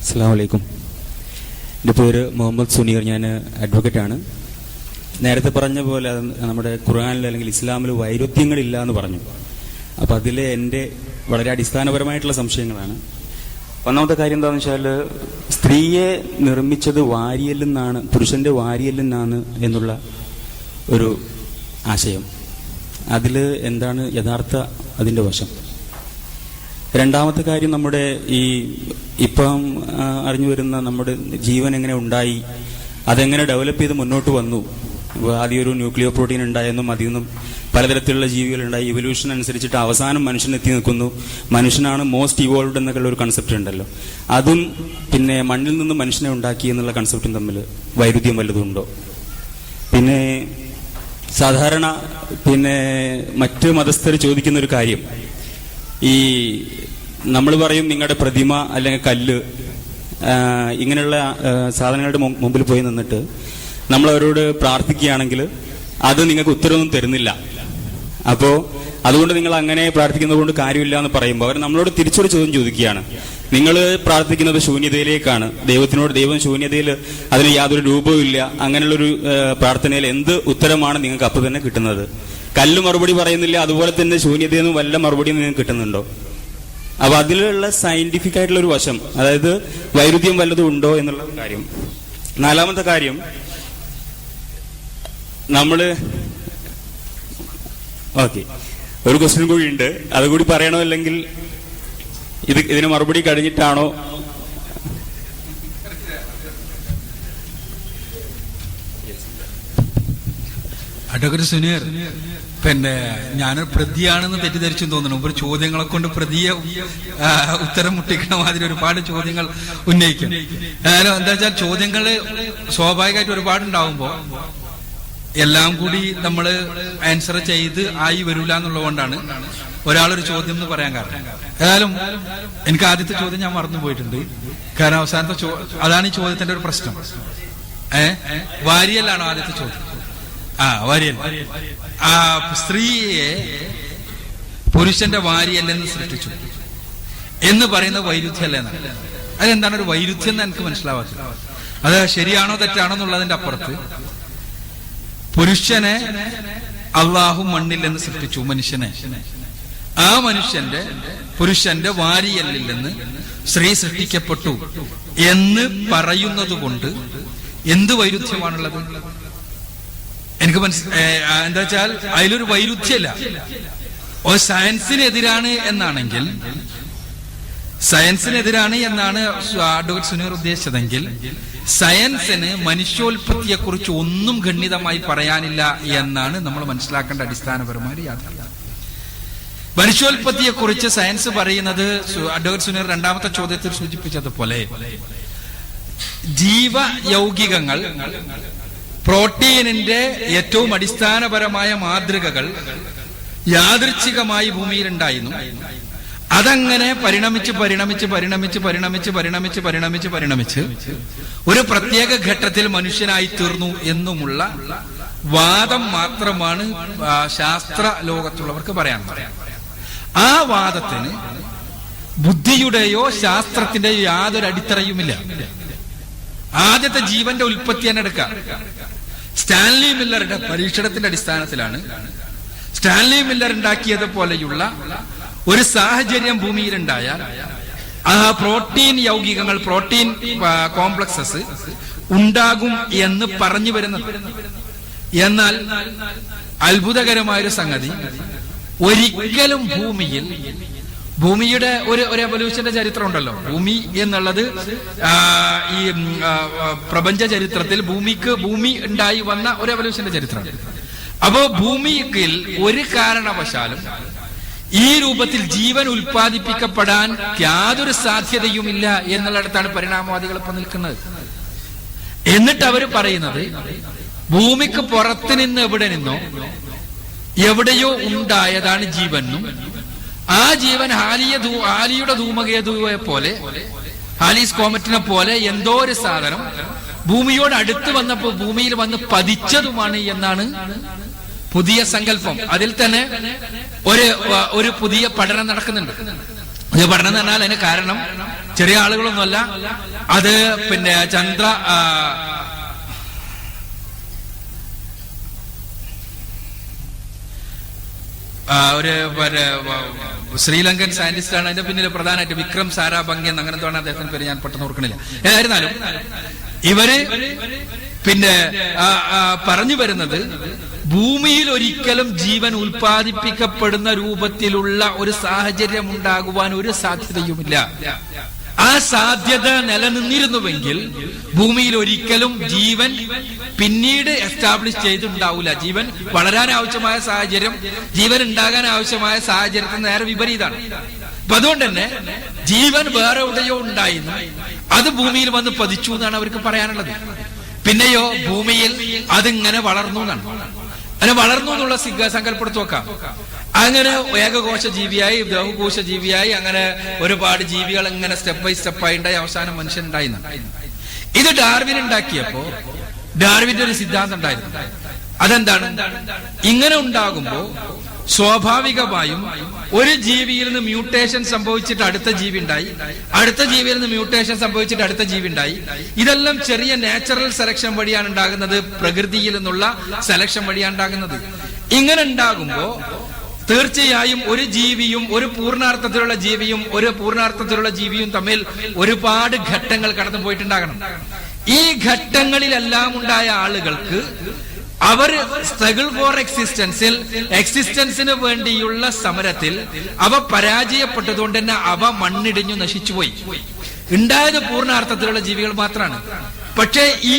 അസ്സാം എന്റെ പേര് മുഹമ്മദ് സുനീർ ഞാൻ അഡ്വക്കേറ്റ് ആണ്. നേരത്തെ പറഞ്ഞ പോലെ നമ്മുടെ ഖുർആാനിൽ അല്ലെങ്കിൽ ഇസ്ലാമിൽ വൈരുദ്ധ്യങ്ങളില്ല എന്ന് പറഞ്ഞു. അപ്പം അതിൽ എന്റെ വളരെ അടിസ്ഥാനപരമായിട്ടുള്ള സംശയങ്ങളാണ്. ഒന്നാമത്തെ കാര്യം എന്താണെന്ന് വെച്ചാൽ സ്ത്രീയെ നിർമ്മിച്ചത് വാരിയല്ലെന്നാണ് പുരുഷന്റെ വാരിയല്ലെന്നാണ് എന്നുള്ള ഒരു ആശയം. അതിൽ എന്താണ് യഥാർത്ഥ അതിന്റെ വശം? രണ്ടാമത്തെ കാര്യം നമ്മുടെ ഈ ഇപ്പം അറിഞ്ഞു വരുന്ന നമ്മുടെ ജീവൻ എങ്ങനെ ഉണ്ടായി അതെങ്ങനെ ഡെവലപ്പ് ചെയ്ത് മുന്നോട്ട് വന്നു. ആദ്യം ഒരു ന്യൂക്ലിയർ പ്രോട്ടീൻ ഉണ്ടായെന്നും അതിൽ നിന്നും പലതരത്തിലുള്ള ജീവികൾ ഉണ്ടായി. ഇവല്യൂഷൻ അനുസരിച്ചിട്ട് അവസാനം മനുഷ്യൻ എത്തി നിൽക്കുന്നു. മനുഷ്യനാണ് മോസ്റ്റ് ഇവോൾവ് എന്നൊക്കെയുള്ള ഒരു കൺസെപ്റ്റ് ഉണ്ടല്ലോ. അതും പിന്നെ മണ്ണിൽ നിന്ന് മനുഷ്യനെ ഉണ്ടാക്കി എന്നുള്ള കൺസെപ്റ്റും തമ്മിൽ വൈരുദ്ധ്യം വലുതുണ്ടോ? പിന്നെ സാധാരണ പിന്നെ മറ്റ് മതസ്ഥർ ചോദിക്കുന്ന ഒരു കാര്യം. ഈ നമ്മൾ പറയും നിങ്ങളുടെ പ്രതിമ അല്ലെങ്കിൽ കല്ല് ഇങ്ങനെയുള്ള സാധനങ്ങളുടെ മുമ്പിൽ പോയി നിന്നിട്ട് നമ്മൾ അവരോട് പ്രാർത്ഥിക്കുകയാണെങ്കിൽ അത് നിങ്ങൾക്ക് ഉത്തരവൊന്നും തരുന്നില്ല. അപ്പോ അതുകൊണ്ട് നിങ്ങൾ അങ്ങനെ പ്രാർത്ഥിക്കുന്നത് കൊണ്ട് കാര്യമില്ല എന്ന് പറയുമ്പോൾ അവർ നമ്മളോട് തിരിച്ചൊരു ചോദ്യം ചോദിക്കുകയാണ്. നിങ്ങൾ പ്രാർത്ഥിക്കുന്നത് ശൂന്യതയിലേക്കാണ്. ദൈവത്തിനോട് ദൈവം ശൂന്യതയിൽ അതിന് യാതൊരു രൂപവും ഇല്ല. അങ്ങനെയുള്ളൊരു പ്രാർത്ഥനയിൽ എന്ത് ഉത്തരമാണ് നിങ്ങൾക്ക് അപ്പൊ തന്നെ കിട്ടുന്നത്? കല്ല് മറുപടി പറയുന്നില്ല അതുപോലെ തന്നെ ശൂന്യതയിൽ നിന്ന് വല്ല മറുപടിയും നിങ്ങൾക്ക് കിട്ടുന്നുണ്ടോ? അപ്പൊ അതിലുള്ള സയന്റിഫിക് ആയിട്ടുള്ള ഒരു വശം അതായത് വൈരുദ്ധ്യം വല്ലതും ഉണ്ടോ എന്നുള്ള കാര്യം. നാലാമത്തെ കാര്യം നമ്മൾ ഓക്കെ. ഒരു ക്വസ്റ്റ്യൻ കൂടി ഉണ്ട്. അതുകൂടി പറയണോ അല്ലെങ്കിൽ ഇത് ഇതിന് മറുപടി കഴിഞ്ഞിട്ടാണോ അഡ്വക്കേറ്റ് സുനീർ പിന്നെ ഞാൻ പ്രതിയാണെന്ന് തെറ്റിദ്ധരിച്ചു തോന്നുന്നു. ഒരു ചോദ്യങ്ങളെ കൊണ്ട് പ്രതിയെ ഉത്തരം മുട്ടിക്കണ മാതിരി ഒരുപാട് ചോദ്യങ്ങൾ ഉന്നയിക്കും. എന്താ വെച്ചാൽ ചോദ്യങ്ങൾ സ്വാഭാവികമായിട്ട് ഒരുപാട് ഉണ്ടാവുമ്പോ എല്ലാം കൂടി നമ്മൾ ആൻസർ ചെയ്ത് ആയി വരൂല എന്നുള്ളതുകൊണ്ടാണ് ഒരാളൊരു ചോദ്യം എന്ന് പറയാൻ കാരണം. ഏതായാലും എനിക്ക് ആദ്യത്തെ ചോദ്യം ഞാൻ മറന്നു പോയിട്ടുണ്ട്. കാരണം അവസാനത്തെ അതാണ് ഈ ചോദ്യത്തിന്റെ ഒരു പ്രശ്നം. ഏ? വാരിയല്ലാണോ ആദ്യത്തെ ചോദ്യം. ആ വാര്യൻ. ആ സ്ത്രീയെ പുരുഷന്റെ വാര്യല്ലെന്ന് സൃഷ്ടിച്ചു. എന്ന് പറയുന്ന വൈരുദ്ധ്യമല്ല എന്നാണ് അതെന്താണ് ഒരു വൈരുദ്ധ്യം എന്ന് എനിക്ക് മനസ്സിലാവാത്തത്. അത് ശരിയാണോ തെറ്റാണോ എന്നുള്ളതിന്റെ അപ്പുറത്ത് പുരുഷനെ അള്ളാഹു മണ്ണിൽ നിന്ന് സൃഷ്ടിച്ചു മനുഷ്യനെ. ആ മനുഷ്യന്റെ പുരുഷന്റെ വാരിയല്ലിൽ നിന്ന് സ്ത്രീ സൃഷ്ടിക്കപ്പെട്ടു എന്ന് പറയുന്നത് കൊണ്ട് എന്ത് വൈരുദ്ധ്യമാണുള്ളത്? എനിക്ക് മനസ്സിലായി എന്താ വെച്ചാൽ അതിലൊരു വൈരുദ്ധ്യമില്ല ഓ സയൻസിനെതിരാണ് എന്നാണെങ്കിൽ സയൻസിനെതിരാണ് എന്നാണ് അഡ്വക്കറ്റ് സുനീർ ഉദ്ദേശിച്ചതെങ്കിൽ സയൻസിന് മനുഷ്യോൽപത്തിയെ കുറിച്ച് ഒന്നും ഖണ്ഡിതമായി പറയാനില്ല എന്നാണ് നമ്മൾ മനസ്സിലാക്കേണ്ട അടിസ്ഥാനപരമായ യാഥാർത്ഥ്യം. മനുഷ്യോൽപത്തിയെ കുറിച്ച് സയൻസ് പറയുന്നത് അഡ്വക്കറ്റ് സുനീർ രണ്ടാമത്തെ ചോദ്യത്തിൽ സൂചിപ്പിച്ചതുപോലെ ജീവ ജീവയൗകികങ്ങൾ പ്രോട്ടീനിന്റെ ഏറ്റവും അടിസ്ഥാനപരമായ മാതൃകകൾ യാദൃച്ഛികമായി ഭൂമിയിലുണ്ടായിരുന്നു. അതങ്ങനെ പരിണമിച്ച് പരിണമിച്ച് പരിണമിച്ച് പരിണമിച്ച് പരിണമിച്ച് പരിണമിച്ച് പരിണമിച്ച് ഒരു പ്രത്യേക ഘട്ടത്തിൽ മനുഷ്യനായി തീർന്നു എന്നുമുള്ള വാദം മാത്രമാണ് ശാസ്ത്ര ലോകത്തുള്ളവർക്ക് പറയാൻ ആ വാദത്തിന് ബുദ്ധിയുടെയോ ശാസ്ത്രത്തിന്റെയോ യാതൊരു അടിത്തറയുമില്ല. ആദ്യത്തെ ജീവന്റെ ഉൽപ്പത്തി തന്നെ എടുക്കാം സ്റ്റാൻലി മില്ലറുടെ പരീക്ഷണത്തിന്റെ അടിസ്ഥാനത്തിലാണ് സ്റ്റാൻലി മില്ലർ ഉണ്ടാക്കിയത് പോലെയുള്ള ഒരു സാഹചര്യം ഭൂമിയിലുണ്ടായാൽ ആ പ്രോട്ടീൻ യൗകികങ്ങൾ പ്രോട്ടീൻ കോംപ്ലക്സസ് ഉണ്ടാകും എന്ന് പറഞ്ഞു വരുന്നത്. എന്നാൽ അത്ഭുതകരമായൊരു സംഗതി ഒരിക്കലും ഭൂമിയിൽ ഭൂമിയുടെ ഒരു ഒരു എവല്യൂഷന്റെ ചരിത്രം ഉണ്ടല്ലോ. ഭൂമി എന്നുള്ളത് ഈ പ്രപഞ്ച ചരിത്രത്തിൽ ഭൂമിക്ക് ഭൂമി ഉണ്ടായി വന്ന ഒരു എവല്യൂഷന്റെ ചരിത്രമാണ്. അപ്പോ ഭൂമിയിൽ ഒരു കാരണവശാലും ഈ രൂപത്തിൽ ജീവൻ ഉൽപ്പാദിപ്പിക്കപ്പെടാൻ യാതൊരു സാധ്യതയുമില്ല എന്നുള്ളിടത്താണ് പരിണാമവാദികൾ ഇപ്പൊ നിൽക്കുന്നത്. എന്നിട്ട് അവർ പറയുന്നത് ഭൂമിക്ക് പുറത്തു നിന്ന് എവിടെ നിന്നോ എവിടെയോ ഉണ്ടായതാണ് ജീവനും ആ ജീവൻ ഹാലിയ ഹാലിയുടെ ധൂമകേതുവെ പോലെ ഹാലീസ് കോമറ്റിനെ പോലെ എന്തോ ഒരു സാധനം ഭൂമിയോട് അടുത്ത് വന്നപ്പോ ഭൂമിയിൽ വന്ന് പതിച്ചതുമാണ് എന്നാണ് പുതിയ സങ്കല്പം. അതിൽ തന്നെ ഒരു ഒരു പുതിയ പഠനം നടക്കുന്നുണ്ട്. പുതിയ പഠനം എന്ന് പറഞ്ഞാൽ അതിന് കാരണം ചെറിയ ആളുകളൊന്നുമല്ല. അത് പിന്നെ ചന്ദ്ര ആ, ആ, ഒരു ശ്രീലങ്കൻ സയന്റിസ്റ്റ് ആണ്. അതിന്റെ പിന്നിൽ പ്രധാനമായിട്ട് വിക്രം സാരാഭംഗി എന്ന് അങ്ങനത്തെ ആണ് അദ്ദേഹത്തിന്റെ പേര് ഞാൻ പെട്ടെന്ന് ഓർക്കണില്ല. ഏതായിരുന്നാലും ഇവർ പിന്നെ പറഞ്ഞു വരുന്നത് ഭൂമിയിൽ ഒരിക്കലും ജീവൻ ഉൽപ്പാദിപ്പിക്കപ്പെടുന്ന രൂപത്തിലുള്ള ഒരു സാഹചര്യം ഉണ്ടാകുവാൻ ഒരു സാധ്യതയുമില്ല. ആ സാധ്യത നിലനിന്നിരുന്നുവെങ്കിൽ ഭൂമിയിൽ ഒരിക്കലും ജീവൻ പിന്നീട് എസ്റ്റാബ്ലിഷ് ചെയ്തിട്ടുണ്ടാവില്ല ജീവൻ വളരാൻ ആവശ്യമായ സാഹചര്യം ജീവൻ ഉണ്ടാകാൻ ആവശ്യമായ സാഹചര്യത്തിന് നേരെ വിപരീതമാണ് അപ്പൊ അതുകൊണ്ട് തന്നെ ജീവൻ വേറെ എവിടെയോ ഉണ്ടായിരുന്നു. അത് ഭൂമിയിൽ വന്ന് പതിച്ചു എന്നാണ് അവർക്ക് പറയാനുള്ളത്. പിന്നെയോ ഭൂമിയിൽ അതിങ്ങനെ വളർന്നു എന്നാണ്. അങ്ങനെ വളർന്നു എന്നുള്ള സിഗ്ഗ സങ്കല്പപ്പെടുത്തി നോക്കാം. അങ്ങനെ ഏകകോശ ജീവിയായി ബഹുകോശ ജീവിയായി അങ്ങനെ ഒരുപാട് ജീവികൾ ഇങ്ങനെ സ്റ്റെപ്പ് ബൈ സ്റ്റെപ്പായി ഉണ്ടായി അവസാനം മനുഷ്യൻ ഉണ്ടായി ഇത് ഡാർവിൻ ഉണ്ടാക്കിയപ്പോ ഡാർവിന്റെ ഒരു സിദ്ധാന്തം ഉണ്ടായിരുന്നു. അതെന്താണ്? ഇങ്ങനെ ഉണ്ടാകുമ്പോ സ്വാഭാവികമായും ഒരു ജീവിയിൽ നിന്ന് മ്യൂട്ടേഷൻ സംഭവിച്ചിട്ട് അടുത്ത ജീവി ഉണ്ടായി അടുത്ത ജീവിയിൽ നിന്ന് മ്യൂട്ടേഷൻ സംഭവിച്ചിട്ട് അടുത്ത ജീവി ഉണ്ടായി ഇതെല്ലാം ചെറിയ നാച്ചുറൽ സെലക്ഷൻ വഴിയാണ് ഉണ്ടാകുന്നത് പ്രകൃതിയിൽ നിന്നുള്ള സെലക്ഷൻ വഴിയാണ് ഉണ്ടാകുന്നത്. ഇങ്ങനെ ഉണ്ടാകുമ്പോ തീർച്ചയായും ഒരു ജീവിയും ഒരു പൂർണാർത്ഥത്തിലുള്ള ജീവിയും ഒരു പൂർണാർത്ഥത്തിലുള്ള ജീവിയും തമ്മിൽ ഒരുപാട് ഘട്ടങ്ങൾ കടന്നു പോയിട്ടുണ്ടാകണം. ഈ ഘട്ടങ്ങളിലെല്ലാം ഉണ്ടായ ആളുകൾക്ക് അവർ സ്ട്രഗിൾ ഫോർ എക്സിസ്റ്റൻസിൽ എക്സിസ്റ്റൻസിന് വേണ്ടിയുള്ള സമരത്തിൽ അവ പരാജയപ്പെട്ടതുകൊണ്ട് തന്നെ അവ മണ്ണിടിഞ്ഞു നശിച്ചുപോയി. ഉണ്ടായത് പൂർണാർത്ഥത്തിലുള്ള ജീവികൾ മാത്രമാണ്. പക്ഷേ ഈ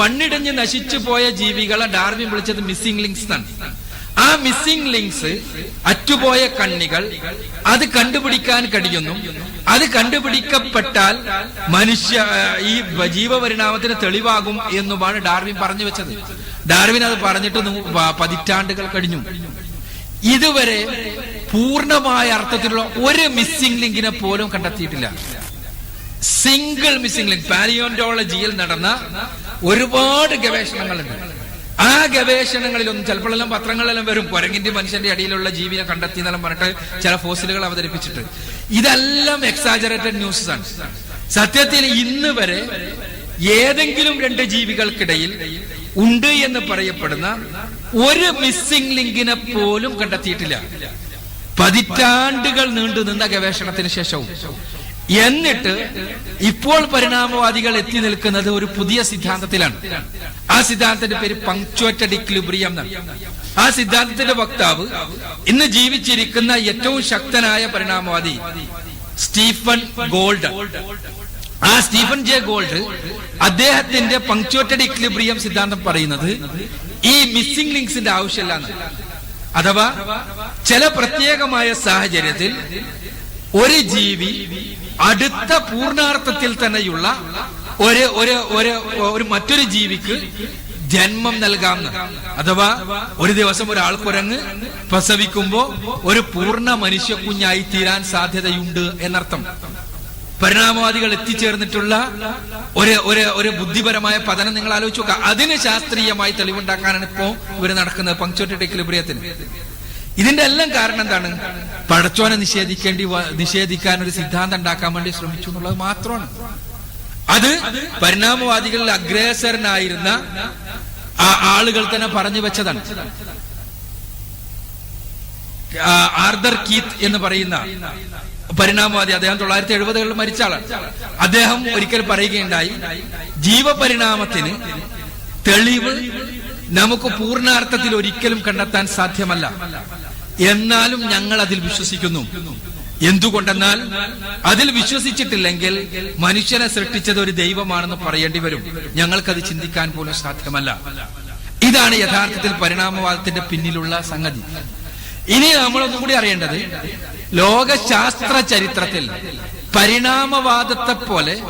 മണ്ണിടിഞ്ഞ് നശിച്ചു പോയ ജീവികളെ ഡാർവിൻ വിളിച്ചത് മിസ്സിംഗ് ലിങ്സ് എന്നാണ്. മിസ്സിംഗ് ലിങ്ക്സ് അറ്റുപോയ കണ്ണികൾ അത് കണ്ടുപിടിക്കാൻ കഴിയുന്നു. അത് കണ്ടുപിടിക്കപ്പെട്ടാൽ മനുഷ്യ ഈ ജീവപരിണാമത്തിന് തെളിവാകും എന്നുമാണ് ഡാർവിൻ പറഞ്ഞു വെച്ചത്. ഡാർവിൻ അത് പറഞ്ഞിട്ട് പതിറ്റാണ്ടുകൾ കഴിഞ്ഞു. ഇതുവരെ പൂർണമായ അർത്ഥത്തിലുള്ള ഒരു മിസ്സിംഗ് ലിങ്കിനെ പോലും കണ്ടെത്തിയിട്ടില്ല. സിംഗിൾ മിസ്സിംഗ് ലിങ്ക് പാലിയോണ്ടോളജിയിൽ നടന്ന ഒരുപാട് ഗവേഷണങ്ങളുണ്ട്. ആ ഗവേഷണങ്ങളിലൊന്നും ചിലപ്പോഴെല്ലാം പത്രങ്ങളെല്ലാം വരും. കുരങ്ങിന്റെ മനുഷ്യന്റെ അടിയിലുള്ള ജീവിയെ കണ്ടെത്തി എന്നെല്ലാം പറഞ്ഞിട്ട് ചില ഫോസിലുകൾ അവതരിപ്പിച്ചിട്ട്. ഇതെല്ലാം എക്സാജറേറ്റഡ് ന്യൂസ് ആണ്. സത്യത്തിൽ ഇന്ന് വരെ ഏതെങ്കിലും രണ്ട് ജീവികൾക്കിടയിൽ ഉണ്ട് എന്ന് പറയപ്പെടുന്ന ഒരു മിസ്സിംഗ് ലിങ്കിനെ പോലും കണ്ടെത്തിയിട്ടില്ല. പതിറ്റാണ്ടുകൾ നീണ്ടു നിന്ന ഗവേഷണത്തിന് ശേഷവും. എന്നിട്ട് ഇപ്പോൾ പരിണാമവാദികൾ എത്തി നിൽക്കുന്നത് ഒരു പുതിയ സിദ്ധാന്തത്തിലാണ്. ആ സിദ്ധാന്തത്തിന്റെ പേര് പങ്ക്ച്വേറ്റഡ് ഇക്ലിബ്രിയം എന്നാണ്. ആ സിദ്ധാന്തത്തിന്റെ വക്താവ് ഇന്ന് ജീവിച്ചിരിക്കുന്ന ഏറ്റവും ശക്തനായ പരിണാമവാദി സ്റ്റീഫൻ ഗോൾഡ്. ആ സ്റ്റീഫൻ ജെ ഗോൾഡ് അദ്ദേഹത്തിന്റെ പങ്ക്ച്വേറ്റഡ് ഇക്ലിബ്രിയം സിദ്ധാന്തം പറയുന്നത് ഈ മിസ്സിംഗ് ലിങ്ക്സിന്റെ ആവശ്യമില്ല. അഥവാ ചില പ്രത്യേകമായ സാഹചര്യത്തിൽ ഒരു ജീവി അടുത്ത പൂർണാർത്ഥത്തിൽ തന്നെയുള്ള ഒരു ഒരു ഒരു ഒരു മറ്റൊരു ജീവിക്ക് ജന്മം നൽകാം അഥവാ ഒരു ദിവസം ഒരാൾ കുരങ്ങ് പ്രസവിക്കുമ്പോ ഒരു പൂർണ മനുഷ്യ കുഞ്ഞായി തീരാൻ സാധ്യതയുണ്ട് എന്നർത്ഥം. പരിണാമവാദികൾ എത്തിച്ചേർന്നിട്ടുള്ള ഒരു ഒരു ഒരു ബുദ്ധിപരമായ പതനം നിങ്ങൾ ആലോചിച്ചു നോക്കുക. അതിന് ശാസ്ത്രീയമായി തെളിവുണ്ടാക്കാനാണ് ഇപ്പോ ഇവർ നടക്കുന്നത്. പങ്ക്ച്വറ്റി എക്ലിബ്രിയത്തിന് ഇതിന്റെ എല്ലാം കാരണം എന്താണ്? പടച്ചോനെ നിഷേധിക്കേണ്ടി നിഷേധിക്കാൻ ഒരു സിദ്ധാന്തം ഉണ്ടാക്കാൻ വേണ്ടി ശ്രമിച്ചു എന്നുള്ളത് മാത്രമാണ്. അത് പരിണാമവാദികളിൽ അഗ്രേസരനായിരുന്ന ആ ആളുകൾ തന്നെ പറഞ്ഞു വെച്ചതാണ്. ആർദർ കീത്ത് എന്ന് പറയുന്ന പരിണാമവാദി അദ്ദേഹം തൊള്ളായിരത്തി എഴുപതുകളിൽ മരിച്ച ആളാണ്. അദ്ദേഹം ഒരിക്കൽ പറയുകയുണ്ടായി ജീവപരിണാമത്തിന് തെളിവ് നമുക്ക് പൂർണാർത്ഥത്തിൽ ഒരിക്കലും കണ്ടെത്താൻ സാധ്യമല്ല. എന്നാലും ഞങ്ങൾ അതിൽ വിശ്വസിക്കുന്നു. എന്തുകൊണ്ടെന്നാൽ അതിൽ വിശ്വസിച്ചിട്ടില്ലെങ്കിൽ മനുഷ്യനെ സൃഷ്ടിച്ചത് ഒരു ദൈവമാണെന്ന് പറയേണ്ടി വരും. ഞങ്ങൾക്കത് ചിന്തിക്കാൻ പോലും സാധ്യമല്ല. ഇതാണ് യഥാർത്ഥത്തിൽ പരിണാമവാദത്തിന്റെ പിന്നിലുള്ള സംഗതി. ഇനി നമ്മളൊന്നും കൂടി അറിയേണ്ടത് ലോകശാസ്ത്ര ചരിത്രത്തിൽ പരിണാമവാദത്തെ പോലെ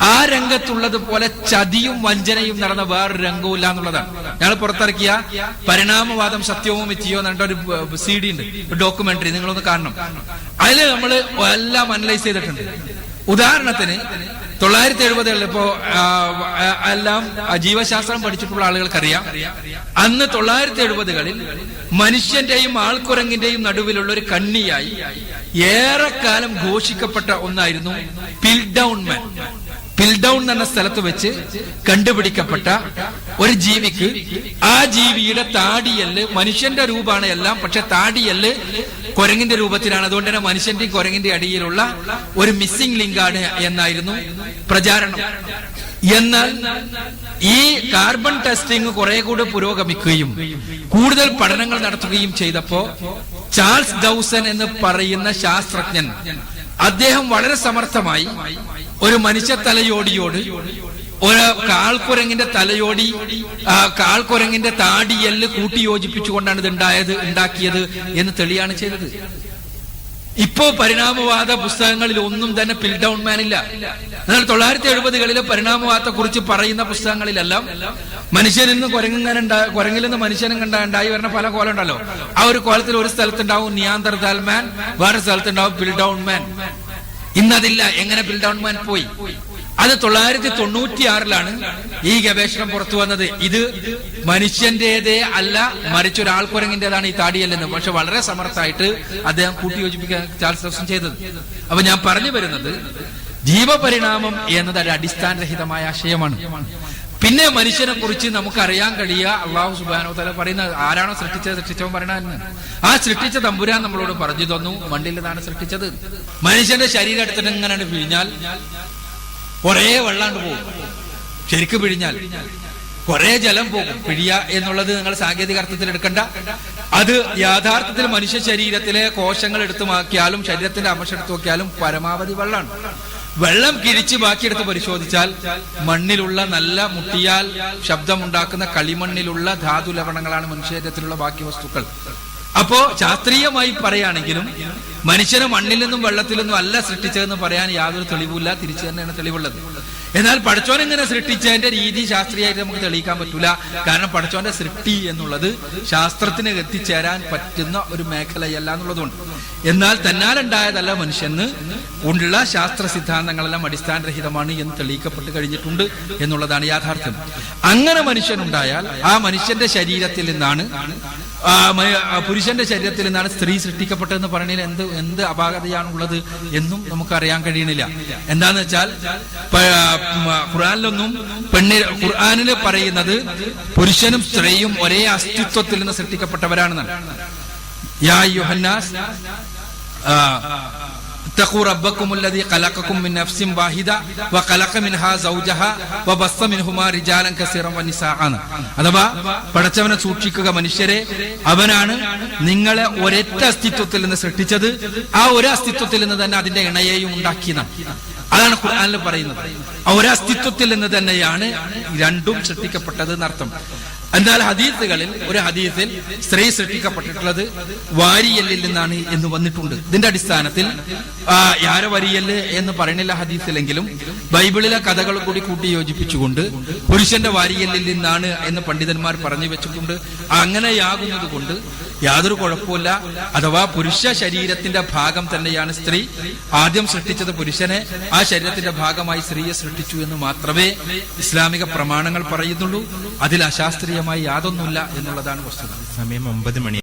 ആ രംഗത്തുള്ളത് പോലെ ചതിയും വഞ്ചനയും നടന്ന വേറൊരു രംഗവും എന്നുള്ളതാണ് ഞങ്ങൾ പുറത്തിറക്കിയ പരിണാമവാദം സത്യവും മിഥ്യയോ എന്ന് പറഞ്ഞിട്ട് ഒരു സി ഡി ഉണ്ട്. ഒരു ഡോക്യുമെന്ററി നിങ്ങളൊന്ന് കാണണം. അതിൽ നമ്മൾ എല്ലാം അനലൈസ് ചെയ്തിട്ടുണ്ട്. ഉദാഹരണത്തിന് തൊള്ളായിരത്തി എഴുപതുകളിൽ ഇപ്പോ എല്ലാം ജീവശാസ്ത്രം പഠിച്ചിട്ടുള്ള ആളുകൾക്കറിയാം. അന്ന് തൊള്ളായിരത്തി എഴുപതുകളിൽ മനുഷ്യന്റെയും ആൾക്കുരങ്ങിന്റെയും നടുവിലുള്ള ഒരു കണ്ണിയായി ഏറെക്കാലം ഘോഷിക്കപ്പെട്ട ഒന്നായിരുന്നു പിൽഡൌൺ മാൻ. പിൽ ഡൗൺ എന്ന സ്ഥലത്ത് വെച്ച് കണ്ടുപിടിക്കപ്പെട്ട ഒരു ജീവിക്ക് ആ ജീവിയുടെ താടിയല്ല് മനുഷ്യന്റെ രൂപമാണ് എല്ലാം പക്ഷെ താടിയല്ല് കുരങ്ങിന്റെ രൂപത്തിലാണ്. അതുകൊണ്ട് തന്നെ മനുഷ്യന്റെയും കുരങ്ങിന്റെ അടിയിലുള്ള ഒരു മിസ്സിംഗ് ലിങ്കാണ് എന്നായിരുന്നു പ്രചാരണം. എന്നാൽ ഈ കാർബൺ ടെസ്റ്റിംഗ് കുറെ കൂടെ പുരോഗമിക്കുകയും കൂടുതൽ പഠനങ്ങൾ നടത്തുകയും ചെയ്തപ്പോ ചാൾസ് ഡൗസൻ എന്ന് പറയുന്ന ശാസ്ത്രജ്ഞൻ അദ്ദേഹം വളരെ സമർത്ഥമായി ഒരു മനുഷ്യ തലയോടിയോട് ഒരു കാൽക്കുരങ്ങിന്റെ തലയോടി താടി താടിയെല്ല് കൂട്ടി യോജിപ്പിച്ചുകൊണ്ടാണ് ഇത് ഉണ്ടായത് ഉണ്ടാക്കിയത് എന്ന് തെളിയാണ് ചെയ്തത്. ഇപ്പോ പരിണാമവാദ പുസ്തകങ്ങളിൽ ഒന്നും തന്നെ പിൽ ഡൗൺ മാൻ ഇല്ല. എന്നാൽ തൊള്ളായിരത്തി എഴുപതുകളിലെ പരിണാമവാദത്തെ കുറിച്ച് പറയുന്ന പുസ്തകങ്ങളിലെല്ലാം മനുഷ്യനിൽ നിന്ന് കുരങ്ങനെ കുരങ്ങിൽ നിന്ന് മനുഷ്യനും കണ്ട ഉണ്ടായി വരുന്ന പല കോലം ഉണ്ടല്ലോ. ആ ഒരു കോലത്തിൽ ഒരു സ്ഥലത്തുണ്ടാവും നിയാന്തർദാൽ മാൻ വേറെ സ്ഥലത്തുണ്ടാവും പിൽ ഡൗൺ മാൻ ഇന്നതില്ല. എങ്ങനെ ബിൽ ഡൗൺമാൻ പോയി? അത് തൊള്ളായിരത്തി തൊണ്ണൂറ്റി ആറിലാണ് ഈ ഗവേഷണം പുറത്തു വന്നത്. ഇത് മനുഷ്യന്റേതേ അല്ല മറിച്ച് ഒരാൾക്കുരങ്ങിന്റേതാണ് ഈ താടിയല്ലെന്ന്. പക്ഷെ വളരെ സമർത്ഥമായിട്ട് അദ്ദേഹം കൂട്ടിയോജിപ്പിക്കാൻ ചാൾസ് ദിവസം ചെയ്തത്. അപ്പൊ ഞാൻ പറഞ്ഞു വരുന്നത് ജീവപരിണാമം എന്നത് ഒരു അടിസ്ഥാനരഹിതമായ ആശയമാണ്. പിന്നെ മനുഷ്യനെ കുറിച്ച് നമുക്ക് അറിയാൻ കഴിയുക. അള്ളാഹു സുബാനോ തല പറയുന്ന ആരാണോ സൃഷ്ടിച്ചത്? സൃഷ്ടിച്ചവൻ പറയണെന്ന് ആ സൃഷ്ടിച്ച തമ്പുരാൻ നമ്മളോട് പറഞ്ഞു തന്നു. മണ്ണിൽ നിന്നാണ് സൃഷ്ടിച്ചത്. മനുഷ്യന്റെ ശരീരം എടുത്തിട്ട് ഇങ്ങനെ പിഴിഞ്ഞാൽ കുറേ വെള്ളാണ്ട് പോകും. ശരിക്കും പിഴിഞ്ഞാൽ കുറെ ജലം പോകും. പിഴിയ എന്നുള്ളത് നിങ്ങൾ സാങ്കേതിക അർത്ഥത്തിൽ എടുക്കണ്ട. അത് യാഥാർത്ഥത്തിൽ മനുഷ്യ ശരീരത്തിലെ കോശങ്ങൾ എടുത്തു ശരീരത്തിന്റെ അമശെടുത്തു നോക്കിയാലും പരമാവധി വെള്ളമാണ് വെള്ളം കിഴിച്ച് ബാക്കിയെടുത്ത് പരിശോധിച്ചാൽ മണ്ണിലുള്ള നല്ല മുട്ടിയാൽ ശബ്ദമുണ്ടാക്കുന്ന കളിമണ്ണിലുള്ള ധാതു ലവണങ്ങളാണ് മനുഷ്യരത്തിലുള്ള ബാക്കി വസ്തുക്കൾ. അപ്പോ ശാസ്ത്രീയമായി പറയുകയാണെങ്കിലും മനുഷ്യനെ മണ്ണിൽ നിന്നും വെള്ളത്തിൽ നിന്നും അല്ല സൃഷ്ടിച്ചതെന്ന് പറയാൻ യാതൊരു തെളിവുമില്ല. തിരിച്ചു തന്നെയാണ് തെളിവുള്ളത്. എന്നാൽ പടച്ചോൻ എങ്ങനെ സൃഷ്ടിച്ചതിന്റെ രീതി ശാസ്ത്രീയമായിട്ട് നമുക്ക് തെളിയിക്കാൻ പറ്റൂല. കാരണം പടച്ചോന്റെ സൃഷ്ടി എന്നുള്ളത് ശാസ്ത്രത്തിന് എത്തിച്ചേരാൻ പറ്റുന്ന ഒരു മേഖലയല്ല എന്നുള്ളതുകൊണ്ട്. എന്നാൽ തന്നാലുണ്ടായതല്ല മനുഷ്യന് കൊണ്ടുള്ള ശാസ്ത്ര സിദ്ധാന്തങ്ങളെല്ലാം അടിസ്ഥാനരഹിതമാണ് എന്ന് തെളിയിക്കപ്പെട്ട് കഴിഞ്ഞിട്ടുണ്ട് എന്നുള്ളതാണ് യാഥാർത്ഥ്യം. അങ്ങനെ മനുഷ്യനുണ്ടായാൽ ആ മനുഷ്യന്റെ ശരീരത്തിൽ നിന്നാണ് പുരുഷന്റെ ശരീരത്തിൽ നിന്നാണ് സ്ത്രീ സൃഷ്ടിക്കപ്പെട്ടതെന്ന് പറഞ്ഞതിൽ എന്ത് എന്ത് അപാകതയാണുള്ളത് എന്നും നമുക്ക് അറിയാൻ കഴിയണില്ല എന്താന്ന് വെച്ചാൽ ഖുർആാനിലൊന്നും പെണ്ണി ഖുർആനിൽ പറയുന്നത് പുരുഷനും സ്ത്രീയും ഒരേ അസ്തിത്വത്തിൽ നിന്ന് സൃഷ്ടിക്കപ്പെട്ടവരാണെന്നാണ്. യാ യുഹന്നാസ് اتقوا ربكم الذي خلقكم من نفس واحدة وخلق منها زوجها وبث منهما رجالا كثيرا ونساء അഥവാ പടച്ചവനെ സൂക്ഷിക്കുക മനുഷ്യരെ അവനാണ് നിങ്ങളെ ഒരൊറ്റ അസ്തിത്വത്തിൽ നിന്ന് സൃഷ്ടിച്ചത് ആ ഒരു അസ്തിത്വത്തിൽ നിന്ന് തന്നെ അതിന്റെ ഇണയെയും ഉണ്ടാക്കിയതാണ് അതാണ് ഖുർആനിൽ പറയുന്നത് ആ ഒരു അസ്തിത്വത്തിൽ നിന്ന് തന്നെയാണ് രണ്ടും സൃഷ്ടിക്കപ്പെട്ടത് എന്നർത്ഥം എന്നാൽ ഹദീസുകളിൽ ഒരു ഹദീസിൽ സ്ത്രീ സൃഷ്ടിക്കപ്പെട്ടിട്ടുള്ളത് വാരിയല്ലിൽ നിന്നാണ് എന്ന് വന്നിട്ടുണ്ട്. ഇതിന്റെ അടിസ്ഥാനത്തിൽ യാര വരിയല്ല് എന്ന് പറയുന്നില്ല ഹദീസിലെങ്കിലും ബൈബിളിലെ കഥകൾ കൂടി കൂട്ടി യോജിപ്പിച്ചുകൊണ്ട് പുരുഷന്റെ വാരിയല്ലിൽ നിന്നാണ് എന്ന് പണ്ഡിതന്മാർ പറഞ്ഞു വെച്ചിട്ടുണ്ട്. അങ്ങനെയാകുന്നത് കൊണ്ട് യാതൊരു കുഴപ്പമില്ല അഥവാ പുരുഷ ശരീരത്തിന്റെ ഭാഗം തന്നെയാണ് സ്ത്രീ. ആദ്യം സൃഷ്ടിച്ചത് പുരുഷനെ. ആ ശരീരത്തിന്റെ ഭാഗമായി സ്ത്രീയെ സൃഷ്ടിച്ചു എന്ന് മാത്രമേ ഇസ്ലാമിക പ്രമാണങ്ങൾ പറയുന്നുള്ളൂ. അതിൽ അശാസ്ത്രീയമായി യാതൊന്നുമില്ല എന്നുള്ളതാണ് വസ്തുത. സമയം ഒമ്പത് മണി